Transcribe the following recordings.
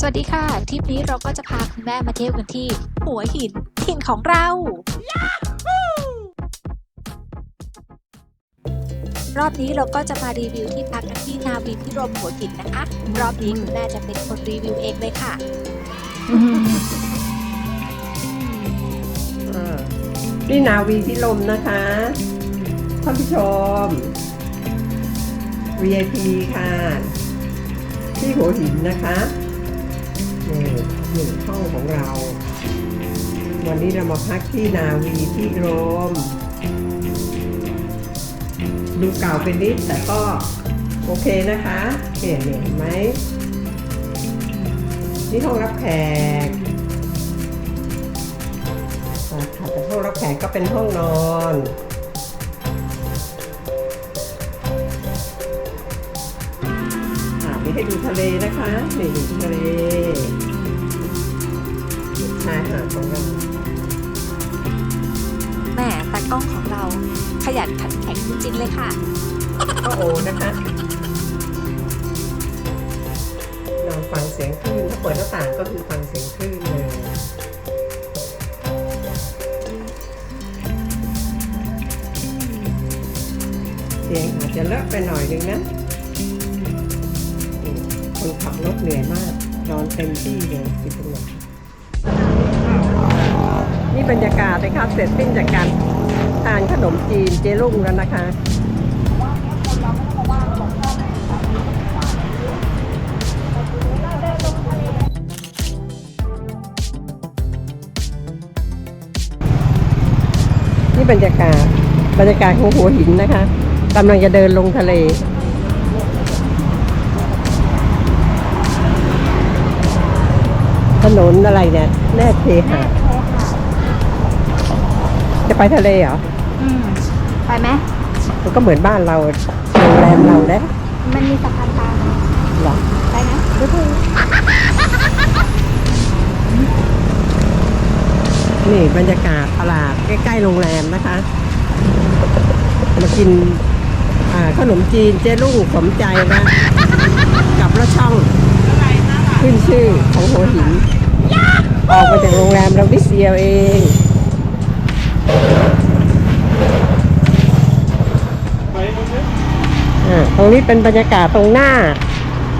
สวัสดีค่ะทริปนี้เราก็จะพาคุณแม่มาเที่ยวกันที่ หัวหินถิ่นของเรา รอบนี้เราก็จะมารีวิวที่พักกันที่นาวีพิรมหัวหินนะคะ รอบนี้คุณแม่จะเป็นคนรีวิวเองเลยค่ะนี่นาวีพิลมนะคะท่านผู้ชม VIP ค่ะ ที่หัวหินนะคะนี่หนึ่งห้องของเรา วันนี้เรามาพักที่นาวีพิรม ดูเก่าเป็นนิดแต่ก็โอเคนะคะเนี่ยนเห็นไหมนี่ห้องรับแขกอ่าค่ะแต่ห้องรับแขกก็เป็นห้องนอน ให้ดูทะเลนะคะนี่ดูทะเลชายหาดของเราแม่ตากล้องของเราขยันขันแข็งจริงๆเลยค่ะก็โอนะคะนอนฟังเสียงคลื่นถ้าเปิดหน้าต่างก็คือฟังเสียงคลื่นเลยเสียงอาจจะเลอะไปหน่อยนึงนะนี่ คนขับรถเหนื่อยมาก นอนเต็มที่เลยที่ตรงไหนนี่บรรยากาศนะครับเสร็จสิ้นจากการทานขนมจีนเจรุ่งแล้วนะคะนี่บรรยากาศบรรยากาศของหัวหินนะคะกำลังจะเดินลงทะเล นนอะไรเนี่ยแน่เทหะจะไปทะเลเหรอ อืมไปไหมมันก็เหมือนบ้านเราโรงแรมเราได้มันมีสะพานกลางหรอไปไหมนี่บรรยากาศตลาดใกล้ๆโรงแรมนะคะ มากินอ่าขนมจีนเจ๊ลูกสมใจนะ กับละช่อง ขึ้นชื่อของหัวหิน ออกมาจากโรงแรมเราวิเซียวเองอ่าตรงนี้เป็นบรรยากาศตรงหน้า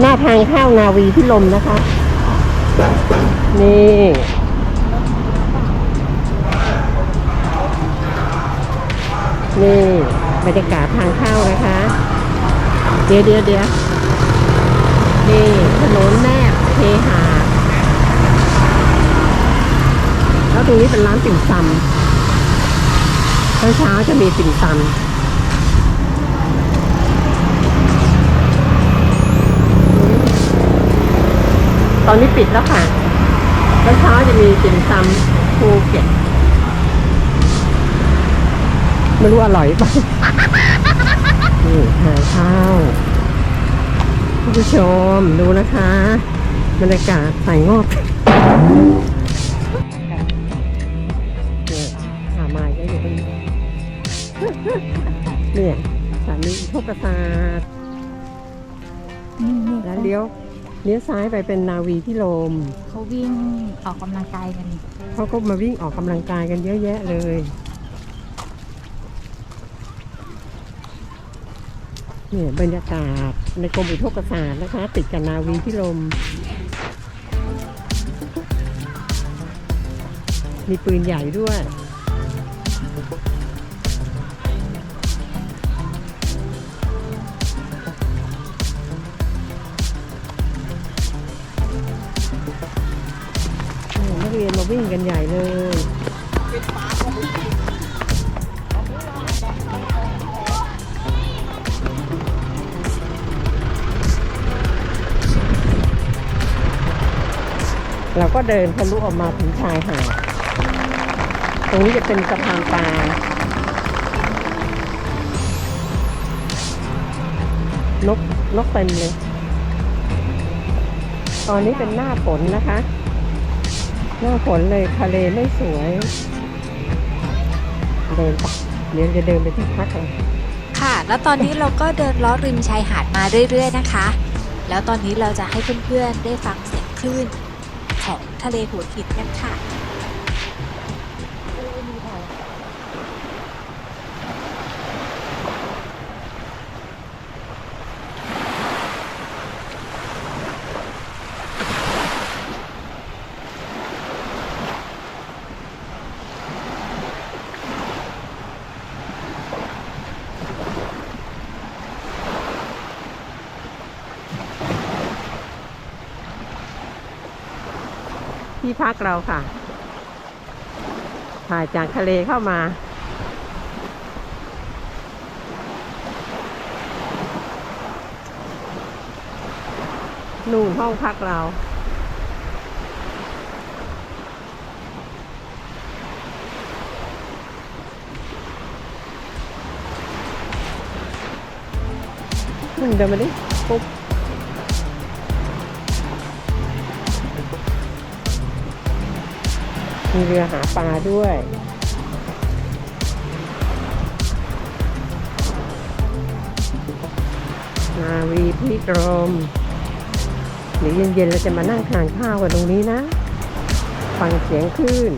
หน้าทางเข้านาวีพิลมนะคะ นี่นี่บรรยากาศทางเข้านะคะ เดี๋ยวเดี๋ยวเดี๋ยวนี่ถนนแนบเทหาแล้ว ตรงนี้เป็นร้านติ่มซำเช้าเช้าจะมีติ่มซำตอนนี้ปิดแล้วค่ะเช้าเช้าจะมีติ่มซำภูเก็ตไม่รู้อร่อยป่ะนี่หาข้าวผู้ชมดูนะคะบรรยากาศใส่งอก เนี่ยสถานีโชคประสาทนี่นี่แล้วเลี้ยวเลี้ยวซ้ายไปเป็นนาวีพิโลม เขาวิ่งออกกำลังกายกันเขาก็มาวิ่งออกกำลังกายกันเยอะแยะเลย เนี่ยบรรยากาศในกรมอุทกศาสตร์นะคะ ติดกับนาวีพิลม มีปืนใหญ่ด้วยเนี่ย เราก็เดินทะลุออกมาถึงชายหาด ตรงนี้จะเป็นสะพานปลานกนกเต็มเลย ตอนนี้เป็นหน้าฝนนะคะ หน้าฝนเลยทะเลไม่สวย เดินไปเดี๋ยวจะเดินไปที่พักกันค่ะ แล้วตอนนี้เราก็เดินล้อริมชายหาดมาเรื่อย ๆ นะคะ แล้วตอนนี้เราจะให้เพื่อนๆได้ฟังเสียงคลื่นของทะเลหัวหินกันค่ะ ที่พักเราค่ะถ่ายจากทะเลเข้ามา นู่นห้องพักเราอืมเดินมาดิปุ๊บ มีเรือหาปลาด้วยนาวีพิกรมเดี๋ยวเย็นๆเราจะมานั่งทานข้าวกันตรงนี้นะ ฟังเสียงคลื่น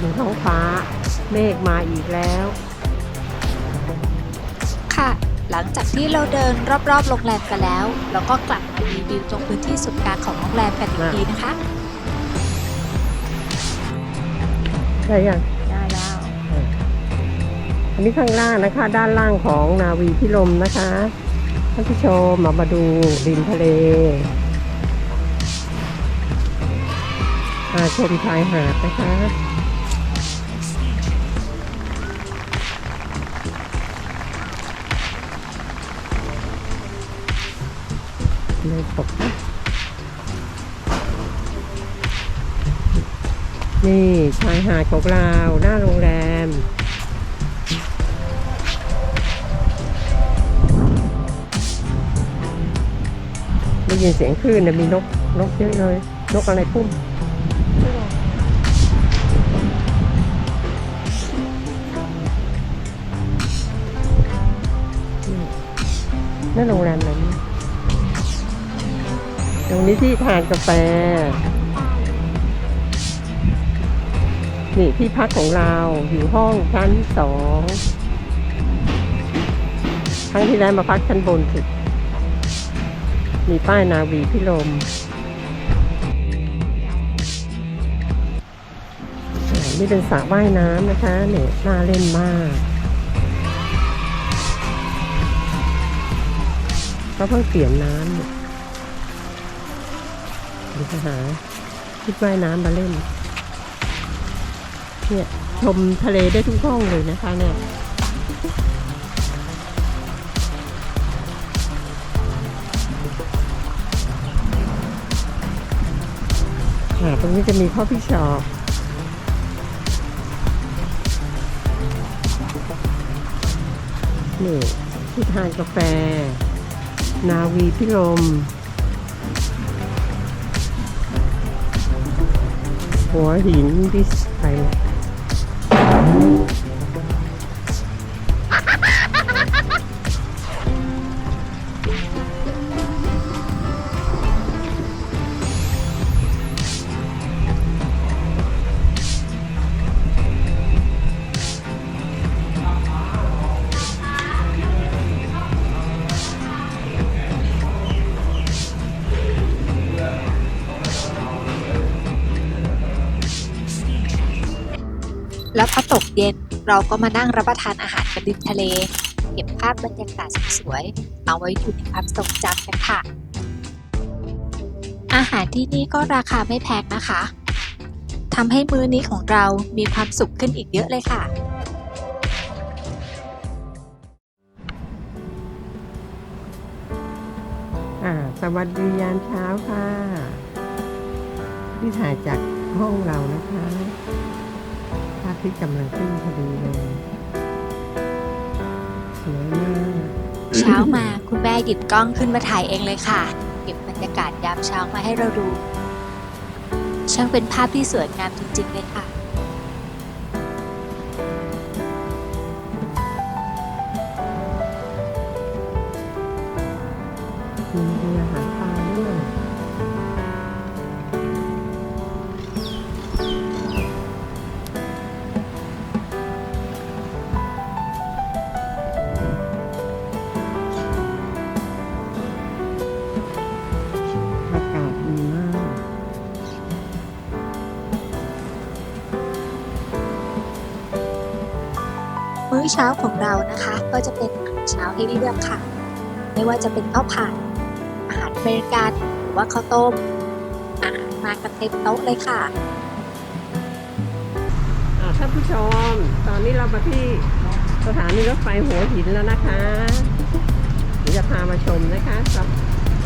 ดูท้องฟ้า เมฆมาอีกแล้ว ค่ะ หลังจากที่เราเดินรอบๆโรงแรมกันแล้ว เราก็กลับมารีวิวตรงพื้นที่สุดกลางของโรงแรมกันอีกทีนะคะ ได้ยังได้แล้วอันนี้ข้างล่างนะคะ ด้านล่างของนาวีพิลมนะคะท่านผู้ชมมามาดูริมทะเลมาชมชายหาดนะคะไม่ตกนะ นี่ชายหาดของเราหน้าโรงแรม ได้ยินเสียงคลื่นนะมีนก นกเยอะเลย นกอะไรปุ้มนี่นั่นโรงแรมนั้น ตรงนี้ที่ทานกาแฟ นี่ที่พักของเราอยู่ห้องชั้นสองครั้งที่แล้วมาพักชั้นบนสุด มีป้ายนาวีพิลมนี่เป็นสระว่ายน้ำนะคะเนี่ยน่าเล่นมากเขาเพิ่งเปลี่ยนน้ำดี๋ยวจะหาชุดว่ายน้ำมาเล่น เนี่ยชมทะเลได้ทุกห้องเลยนะคะเนี่ยตรงนี้จะมีข้อพี่ชอปนี่ที่ทานกาแฟ นาวีพิลมหัวหินดิสไปเนี่ย เย็น เราก็มานั่งรับประทานอาหารกันริมทะเล เก็บภาพบรรยากาศสวยๆเอาไว้อยู่ในความทรงจำกันค่ะ อาหารที่นี่ก็ราคาไม่แพงนะคะทำให้มื้อนี้ของเรามีความสุขขึ้นอีกเยอะเลยค่ะสวัสดียามเช้าค่ะ ที่ถ่ายจากห้องเรานะคะ พระอาทิตย์กำลังขึ้นพอดีเลยสวยมากเช้ามาคุณแม่หยิบกล้องขึ้นมาถ่ายเองเลยค่ะเก็บบรรยากาศยามเช้ามาให้เราดู ช่างเป็นภาพที่สวยงามจริงๆเลยค่ะ เช้าของเรานะคะ ก็จะเป็นอาหารเช้าให้เลือกค่ะ ไม่ว่าจะเป็นข้าวผัดอาหารอเมริกันหรือว่าข้าวต้มอาหารมากันเต็มโต๊ะเลยค่ะอ่าท่านผู้ชม ตอนนี้เรามาที่สถานีรถไฟหัวหินแล้วนะคะเดี๋ยวจะพามาชมนะคะกับ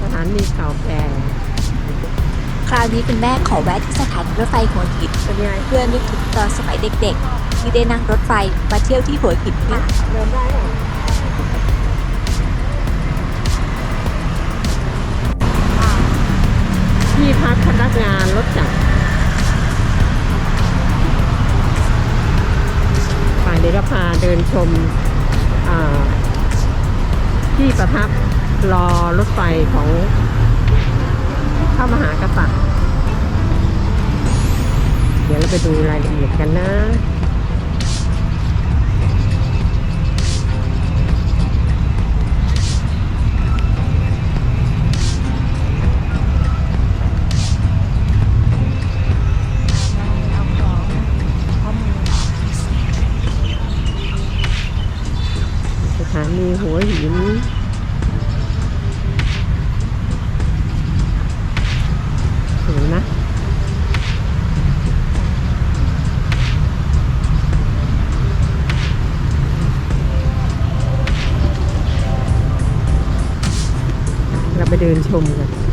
สถานีเก่าแก่คราวนี้คุณแม่ขอแวะที่สถานีรถไฟหัวหินเป็นไงเพื่อนึกถึงตอนสมัยเด็กๆ ที่ได้นั่งรถไฟมาเที่ยวที่หัวหินค่ะเดินได้ที่พักพนักงานรถจักรฝ่ายเดรพาเดินชมที่ประทับรอรถไฟของพระมหากษัตริย์เดี๋ยวเราไปดูรายละเอียดกันนะ ถานีหัวหินสวยนะเราไปเดินชมกัน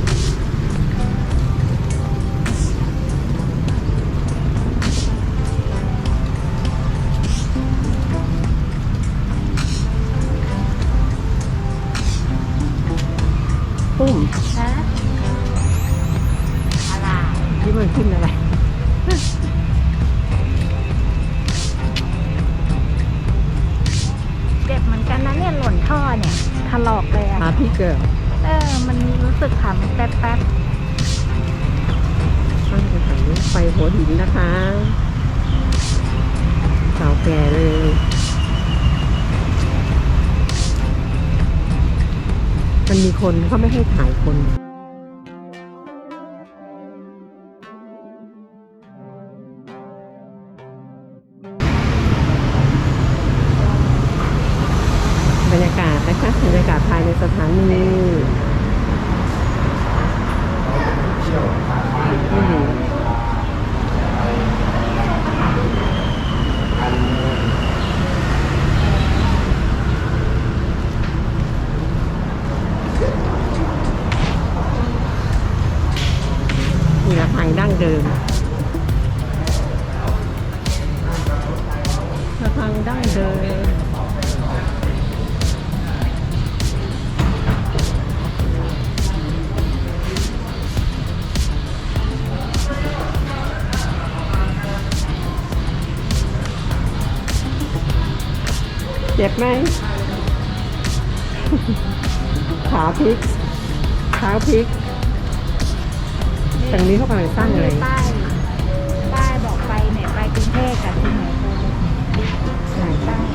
เลยอะพาพี่เกิร์ลเออ มันรู้สึกขำแป๊บตั้งสถานีรถไฟหัวหินนะคะเก่าแก่เลยมันมีคนเขาไม่ให้ถ่ายคน จ็บไหม ขาพลิกเท้าพลิกตรงนี้เขากำลังสร้างอะไร ป้ายป้ายบอกไปไหนไปกรุงเทพกับที่ไหนหลายป้าย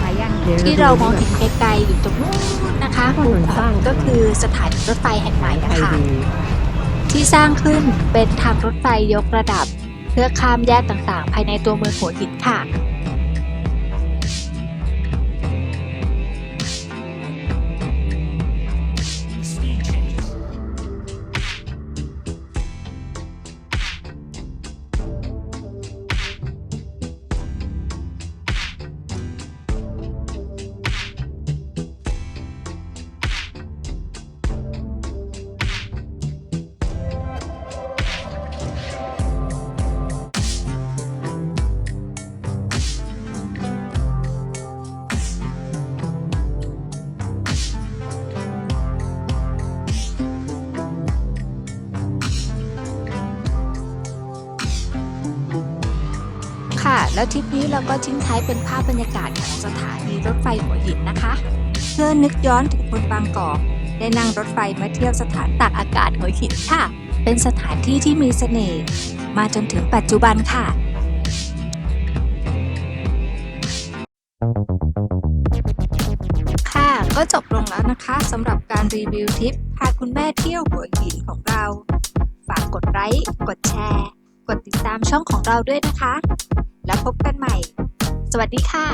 หายอย่างที่เรามองเห็นไกลๆอยู่ตรงนู้นนะคะก็เหมือนสร้างก็คือสถานีรถไฟแห่งใหม่นะคะที่สร้างขึ้นเป็นทางรถไฟยกระดับ เพื่อข้ามแยกต่างๆ ภายในตัวเมืองหัวหินค่ะ แล้วทริปนี้เราก็ทิ้งท้ายเป็นภาพบรรยากาศของสถานีรถไฟหัวหินนะคะ เพื่อนึกย้อนถึงคนบางกอกได้นั่งรถไฟมาเที่ยวสถานตากอากาศหัวหินค่ะ เป็นสถานที่ที่มีเสน่ห์มาจนถึงปัจจุบันค่ะ ค่ะก็จบลงแล้วนะคะสำหรับการรีวิวทริปพาคุณแม่เที่ยวหัวหินของเรา ฝากกดไลค์กดแชร์ กดติดตามช่องของเราด้วยนะคะ แล้วพบกันใหม่ สวัสดีค่ะ